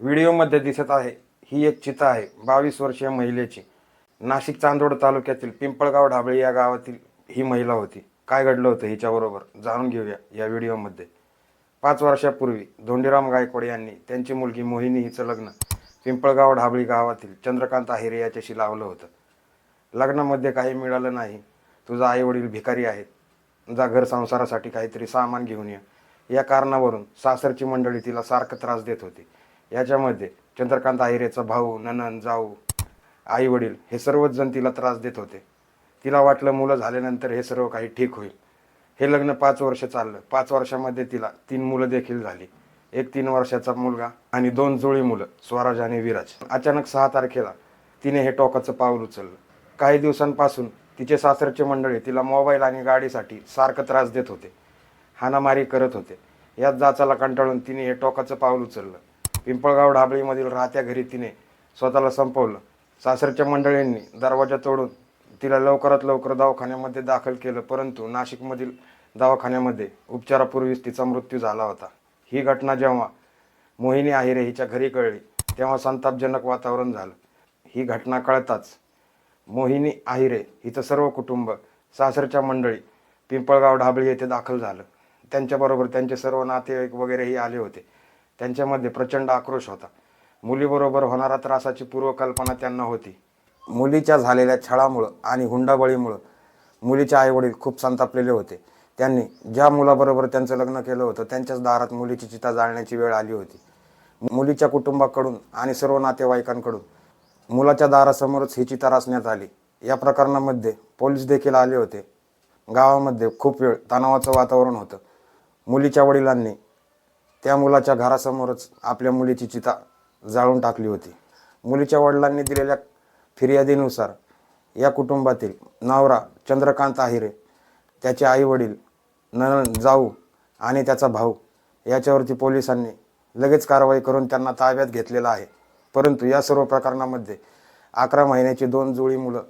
व्हिडिओमध्ये दिसत आहे. ही एक चिता आहे. बावीस वर्षीय महिलेची. नाशिक चांदोड तालुक्यातील पिंपळगाव ढाबळी या गावातील ही महिला होती. काय घडलं होतं हिच्याबरोबर जाणून घेऊया या व्हिडिओमध्ये. पाच वर्षापूर्वी धोंडीराम गायकवाड यांनी त्यांची मुलगी मोहिनी हिचं लग्न पिंपळगाव ढाबळी गावातील चंद्रकांत आहिरे याच्याशी लावलं होतं. लग्नामध्ये काही मिळालं नाही. तुझा आई वडील भिकारी आहेत. जा घर संसारासाठी काहीतरी सामान घेऊन ये. या कारणावरून सासरची मंडळी तिला सारखं त्रास देत होती. याच्यामध्ये चंद्रकांत आहिरेचा भाऊ ननन जाऊ आई वडील हे सर्वच जण तिला त्रास देत होते. तिला वाटलं मुलं झाल्यानंतर हे सर्व काही ठीक होईल. हे लग्न पाच वर्ष चाललं. पाच वर्षामध्ये तिला तीन मुलं देखील झाली. एक तीन वर्षाचा मुलगा आणि दोन जुळी मुलं स्वराज आणि विराज. अचानक सहा तारखेला तिने हे टोकाचं पाऊल उचललं. काही दिवसांपासून तिचे सासरचे मंडळी तिला मोबाईल आणि गाडीसाठी सारखं त्रास देत होते. हाणामारी करत होते. याच जाचाला कंटाळून तिने हे टोकाचं पाऊल उचललं. पिंपळगाव ढाबळीमधील राहत्या घरी तिने स्वतःला संपवलं. सासरच्या मंडळींनी दरवाजा तोडून तिला लवकरात लवकर दवाखान्यामध्ये दाखल केलं परंतु नाशिकमधील दवाखान्यामध्ये उपचारापूर्वीच तिचा मृत्यू झाला होता. ही घटना जेव्हा मोहिनी आहिरे हिच्या घरी कळली तेव्हा संतापजनक वातावरण झालं. ही घटना कळताच मोहिनी आहिरे हिचं सर्व कुटुंब सासरच्या मंडळी पिंपळगाव ढाबळी येथे दाखल झालं. त्यांच्याबरोबर त्यांचे सर्व नातेवाईक वगैरेही आले होते. त्यांच्यामध्ये प्रचंड आक्रोश होता. मुलीबरोबर होणारा त्रासाची पूर्वकल्पना त्यांना होती. मुलीच्या झालेल्या छळामुळं आणि हुंडाबळीमुळं मुलीचे आईवडील खूप संतापलेले होते. त्यांनी ज्या मुलाबरोबर त्यांचं लग्न केलं होतं त्यांच्याच दारात मुलीची चिता जाळण्याची वेळ आली होती. मुलीच्या कुटुंबाकडून आणि सर्व नातेवाईकांकडून मुलाच्या दारासमोरच ही चिता रचण्यात आली. या प्रकरणामध्ये पोलीस देखील आले होते. गावामध्ये खूप वेळ तणावाचं वातावरण होतं. मुलीच्या वडिलांनी त्या मुलाच्या घरासमोरच आपल्या मुलीची चिता जाळून टाकली होती. मुलीच्या वडिलांनी दिलेल्या फिर्यादीनुसार या कुटुंबातील नवरा चंद्रकांत आहिरे त्याचे आई वडील जाऊ आणि त्याचा भाऊ याच्यावरती पोलिसांनी लगेच कारवाई करून त्यांना ताब्यात घेतलेला आहे. परंतु या सर्व प्रकरणामध्ये अकरा महिन्याची दोन जुळी मुलं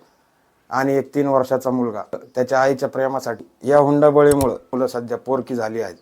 आणि एक तीन वर्षाचा मुलगा त्याच्या आईच्या प्रेमासाठी या हुंडाबळीमुळं मुलं सध्या पोरकी झाली आहेत.